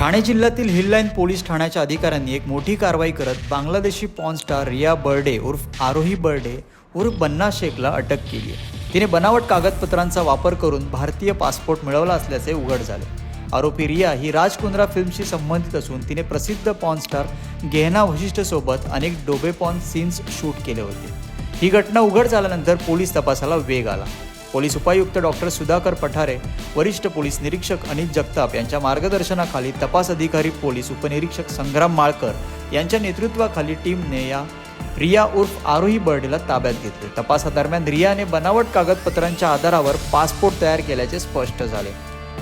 ठाणे जिल्ह्यातील hill line police ठाण्याच्या अधिकाऱ्यांनी एक मोठी कारवाई करत बांगलादेशी पॉन स्टार रिया बर्डे उर्फ आरोही बर्डे उर्फ बन्ना शेखला अटक केली आहे. तिने बनावट कागदपत्रांचा वापर करून भारतीय पासपोर्ट मिळवला असल्याचे उघड झाले. आरोपी रिया ही राज कुंद्रा फिल्मशी संबंधित असून तिने प्रसिद्ध पॉन स्टार गेहना वशिष्ठसोबत अनेक डोबे पॉन सीन्स शूट केले होते. ही घटना उघड झाल्यानंतर पोलीस तपासाला वेग आला. पोलीस उपायुक्त डॉक्टर सुधाकर पठारे वरिष्ठ पोलीस निरीक्षक अनिल जगताप यांच्या मार्गदर्शनाखाली तपास अधिकारी पोलीस उपनिरीक्षक संग्राम माळकर यांच्या नेतृत्वाखाली टीमने या रिया उर्फ आरोही बर्डेला ताब्यात घेतले. तपासादरम्यान रियाने बनावट कागदपत्रांच्या आधारावर पासपोर्ट तयार केल्याचे स्पष्ट झाले.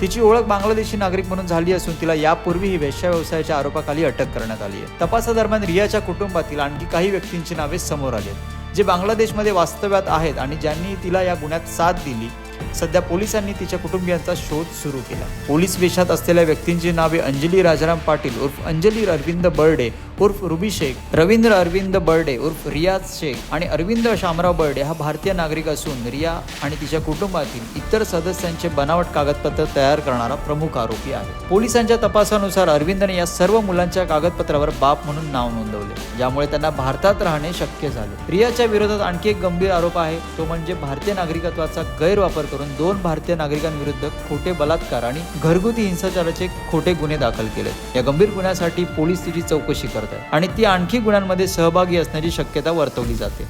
तिची ओळख बांगलादेशी नागरिक म्हणून झाली असून तिला यापूर्वीही वेश्या व्यवसायाच्या आरोपाखाली अटक करण्यात आली आहे. तपासादरम्यान रियाच्या कुटुंबातील आणखी काही व्यक्तींची नावे समोर आली आहेत, जे बांगलादेशमध्ये वास्तव्यात आहेत आणि ज्यांनी तिला या गुन्ह्यात साथ दिली सध्या पोलिसांनी तिच्या कुटुंबियांचा शोध सुरू केला. पोलीस वेशात असलेल्या व्यक्तींची नावे अंजली राजाराम पाटील उर्फ अंजली अरविंद बर्डे उर्फ रुबी शेख रवींद्र अरविंद बर्डे उर्फ रियाज शेख आणि अरविंद शामराव बर्डे हा भारतीय नागरिक असून रिया आणि तिच्या कुटुंबातील इतर सदस्यांचे बनावट कागदपत्र तयार करणारा प्रमुख आरोपी आहे. पोलिसांच्या तपासानुसार अरविंदने या सर्व मुलांच्या कागदपत्रावर बाप म्हणून नाव नोंदवले ज्यामुळे त्यांना भारतात राहणे शक्य झाले. रियाच्या विरोधात आणखी एक गंभीर आरोप आहे तो म्हणजे भारतीय नागरिकत्वाचा गैरवापर करून दोन भारतीय नागरिकांविरुद्ध खोटे बलात्कार आणि घरगुती हिंसाचाराचे खोटे गुन्हे दाखल केले या गंभीर गुन्ह्यासाठी पोलीस तिची चौकशी करत आहेत आणि ती आणखी गुन्ह्यांमध्ये सहभागी असण्याची शक्यता वर्तवली जाते.